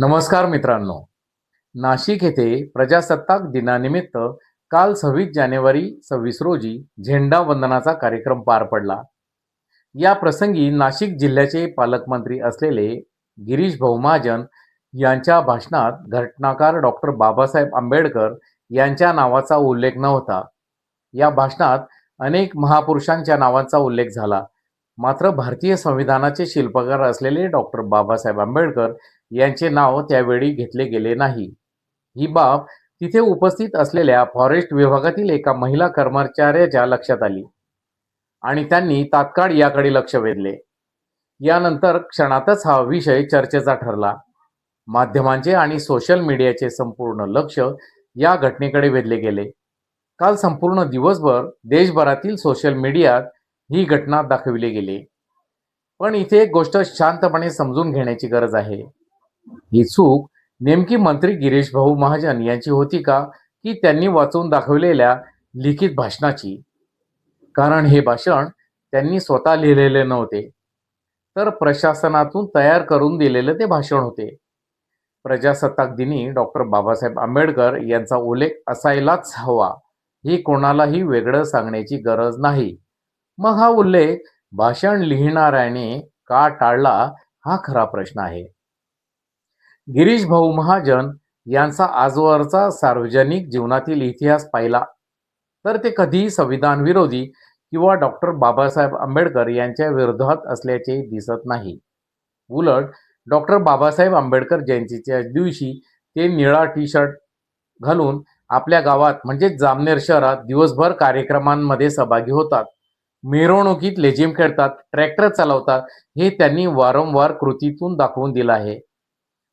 नमस्कार मित्रांनो. नाशिक येथे प्रजासत्ताक दिनानिमित्त काल सव्वीस जानेवारी सव्वीस रोजी झेंडा वंदनाचा कार्यक्रम पार पडला. या प्रसंगी नाशिक जिल्ह्याचे पालकमंत्री असलेले गिरीश भाऊ महाजन यांच्या भाषणात घटनाकार डॉक्टर बाबासाहेब आंबेडकर यांच्या नावाचा उल्लेख नव्हता या भाषणात अनेक महापुरुषांच्या नावांचा उल्लेख झाला. मात्र भारतीय संविधानाचे शिल्पकार असलेले डॉक्टर बाबासाहेब आंबेडकर यांचे नाव त्यावेळी घेतले गेले नाही. ही बाब तिथे उपस्थित असलेल्या फॉरेस्ट विभागातील एका महिला कर्मचाऱ्याच्या लक्षात आली आणि त्यांनी तात्काळ याकडे लक्ष वेधले. यानंतर क्षणातच हा विषय चर्चेचा ठरला. माध्यमांचे आणि सोशल मीडियाचे संपूर्ण लक्ष या घटनेकडे वेधले गेले. काल संपूर्ण दिवसभर देशभरातील सोशल मीडियात ही घटना दाखविली गेली. पण इथे एक गोष्ट शांतपणे समजून घेण्याची गरज आहे. ही चूक नेमकी मंत्री गिरीश भाऊ महाजन यांची होती का की त्यांनी वाचून दाखवलेल्या लिखित भाषणाची? कारण हे भाषण त्यांनी स्वतः लिहिलेले नव्हते. तर प्रशासनातून तयार करून दिलेलं ते भाषण होते. प्रजासत्ताक दिनी डॉक्टर बाबासाहेब आंबेडकर यांचा उल्लेख असायलाच हवा. ही कोणालाही वेगळं सांगण्याची गरज नाही. मग हा उल्लेख भाषण लिहिणाऱ्याने का टाळला हा खरा प्रश्न आहे. गिरीश भाऊ महाजन यांचा आजवरचा सार्वजनिक जीवनातील इतिहास पाहिला. तर ते कधीही संविधान विरोधी किंवा डॉक्टर बाबासाहेब आंबेडकर यांच्या विरोधात असल्याचे दिसत नाही. उलट डॉक्टर बाबासाहेब आंबेडकर जयंतीच्या दिवशी ते निळा टी शर्ट घालून आपल्या गावात म्हणजे जामनेर शहरात दिवसभर कार्यक्रमांमध्ये सहभागी होतात. मिरवणुकीत लेझिम खेळतात ट्रॅक्टर चालवतात हे त्यांनी वारंवार कृतीतून दाखवून दिलं आहे.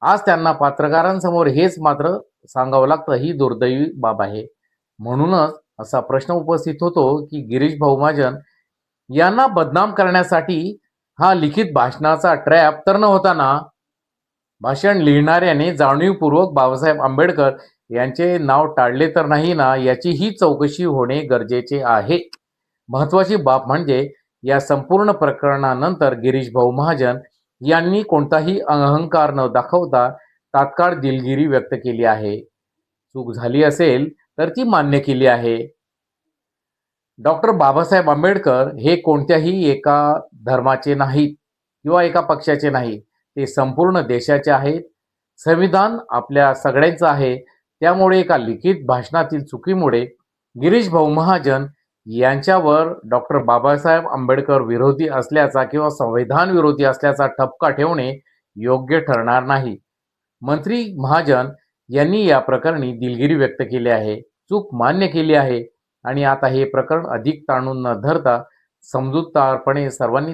आज त्यांना पत्रकारांसमोर हेच मात्र सांगावं लागतं ही दुर्दैवी बाब आहे. म्हणूनच असा प्रश्न उपस्थित होतो की गिरीश भाऊ महाजन यांना बदनाम करण्यासाठी हा लिखित भाषणाचा ट्रॅप तर न ना? भाषण लिहिणाऱ्याने जाणीवपूर्वक बाबासाहेब आंबेडकर यांचे नाव टाळले तर नाही ना? याची ही चौकशी होणे गरजेचे आहे. महत्वाची बाब म्हणजे या संपूर्ण प्रकरणानंतर गिरीश भाऊ महाजन यांनी कोणताही अहंकार न दाखवता तात्काळ दिलगिरी व्यक्त केली आहे. चूक झाली असेल तर ती मान्य केली आहे. डॉक्टर बाबासाहेब आंबेडकर हे कोणत्याही एका धर्माचे नाहीत किंवा एका पक्षाचे नाही ते संपूर्ण देशाचे आहेत. संविधान आपल्या सगळ्यांचं आहे. त्यामुळे एका लिखित भाषणातील चुकीमुळे गिरीश भाऊ महाजन यांच्यावर डॉक्टर बाबासाहेब आंबेडकर विरोधी असल्याचा किंवा संविधान विरोधी असल्याचा ठपका ठेवणे योग्य ठरणार नाही. मंत्री महाजन यांनी या प्रकरणी दिलगिरी व्यक्त केली आहे चूक मान्य केली आहे आणि आता हे प्रकरण अधिक ताणून न धरता समजूतदारपणे सर्वांनी